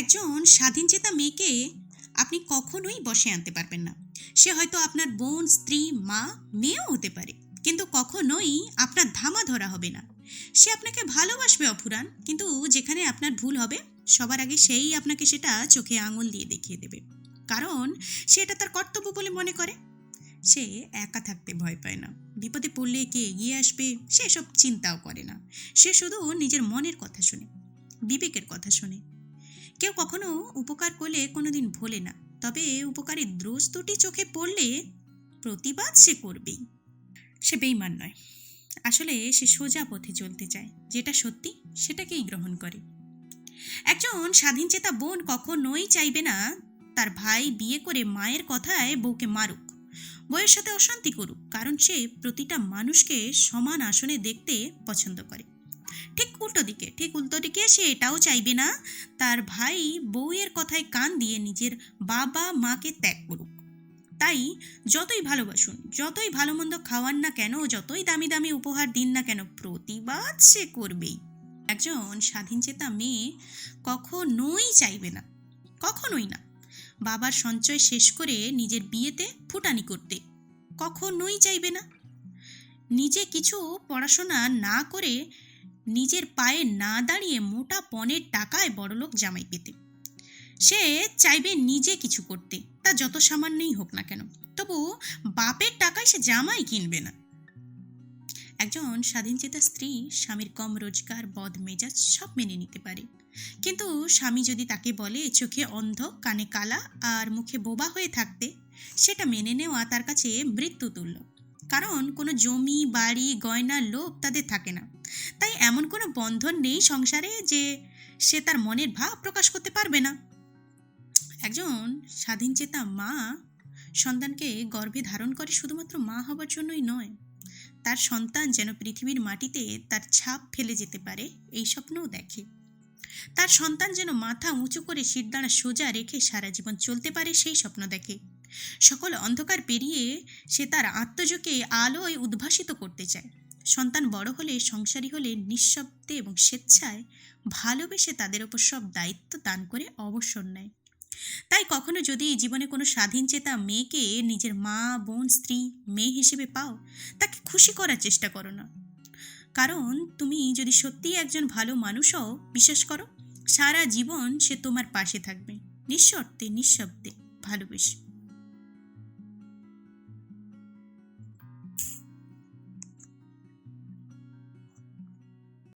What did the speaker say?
একজন স্বাধীন চেতা মেয়েকে আপনি কখনোই বসে আনতে পারবেন না। সে হয়তো আপনার বোন, স্ত্রী, মা, মেয়েও হতে পারে, কিন্তু কখনোই আপনার ধামা ধরা হবে না। সে আপনাকে ভালোবাসবে অফুরান কিন্তু যেখানে আপনার ভুল হবে, সবার আগে সেই আপনাকে সেটা চোখে আঙুল দিয়ে দেখিয়ে দেবে। কারণ সে এটা তার কর্তব্য বলে মনে করে। সে একা থাকতে ভয় পায় না। বিপদে পড়লে কে এগিয়ে আসবে, সে সব চিন্তাও করে না। সে শুধু নিজের মনের কথা শোনে, বিবেকের কথা শোনে। কেউ কখনো উপকার করলে কোনোদিন ভোলে না। তবে উপকারী দ্রোষ দুটি চোখে পড়লে প্রতিবাদ সে করবেই। সে বেইমান নয়। আসলে সে সোজা পথে চলতে চায়। যেটা সত্যি, সেটাকেই গ্রহণ করে। একজন স্বাধীন চেতা বোন কখনোই চাইবে না তার ভাই বিয়ে করে মায়ের কথায় বউকে মারুক। বউয়ের সাথে অশান্তি করুক। কারণ সে প্রতিটা মানুষকে সমান আসনে দেখতে পছন্দ করে। ঠিক উল্টো দিকে, ঠিক উল্টো দিকে সে এটাও চাইবে না। তার ভাই বউয়ের কথায় কান দিয়ে নিজের বাবা মাকে ত্যাগ করুক। তাই যতই ভালোবাসুন, যতই ভালো মন্দ খাওয়ান না কেন, যতই দামি দামি উপহার দিন না কেন, প্রতিবাদ সে করবেই। একজন স্বাধীনচেতা মেয়ে কখনোই চাইবে না, কখনোই না। বাবার সঞ্চয় শেষ করে নিজের বিয়েতে ফুটানি করতে কখনোই চাইবে না। নিজে কিছু পড়াশোনা না করে নিজের পায়ে না দাঁড়িয়ে মোটা পণের টাকায় বড়লোক জামাই পেতে। সে চাইবে নিজে কিছু করতে, তা যত সামান্যই হোক না কেন। তবু বাপের টাকায় সে জামাই কিনবে না। একজন স্বাধীনচেতা স্ত্রী স্বামীর কম রোজগার, বদ মেজাজ সব মেনে নিতে পারে। কিন্তু স্বামী যদি তাকে বলে, চোখে অন্ধ, কানে কালা, আর মুখে বোবা হয়ে থাকতে, সেটা মেনে নেওয়া তার কাছে মৃত্যু তুল্য কারণ কোনো জমি, বাড়ি গয়নার লোভ তাদের থাকে না। তাই এমন কোনো বন্ধন নেই সংসারে যে সে তার মনের ভাব প্রকাশ করতে পারবে না। একজন স্বাধীনচেতা মা সন্তানকে গর্ভে ধারণ করে শুধুমাত্র মা হবার জন্যই নয়, তার সন্তান যেন পৃথিবীর মাটিতে তার ছাপ ফেলে যেতে পারে, এই স্বপ্নও দেখে। তার সন্তান যেন মাথা উঁচু করে শিরদাঁড়া সোজা রেখে সারা জীবন চলতে পারে, সেই স্বপ্ন দেখে। সকল অন্ধকার পেরিয়ে সে তার আত্মযোগে আলোয় উদ্ভাসিত করতে চায়। সন্তান বড় হলে, সংসারী হলে নিঃশব্দে এবং স্বেচ্ছায় ভালোবেসে তাদের ওপর সব দায়িত্ব দান করে অবসর নেয়। তাই কখনো যদি জীবনে কোনো স্বাধীন চেতা মেয়েকে নিজের মা, বোন, স্ত্রী, মেয়ে হিসেবে পাও, তাকে খুশি করার চেষ্টা করো না। কারণ তুমি যদি সত্যিই একজন ভালো মানুষ হও, বিশ্বাস করো, সারা জীবন সে তোমার পাশে থাকবে, নিঃশর্তে, নিঃশব্দে ভালোবেসে।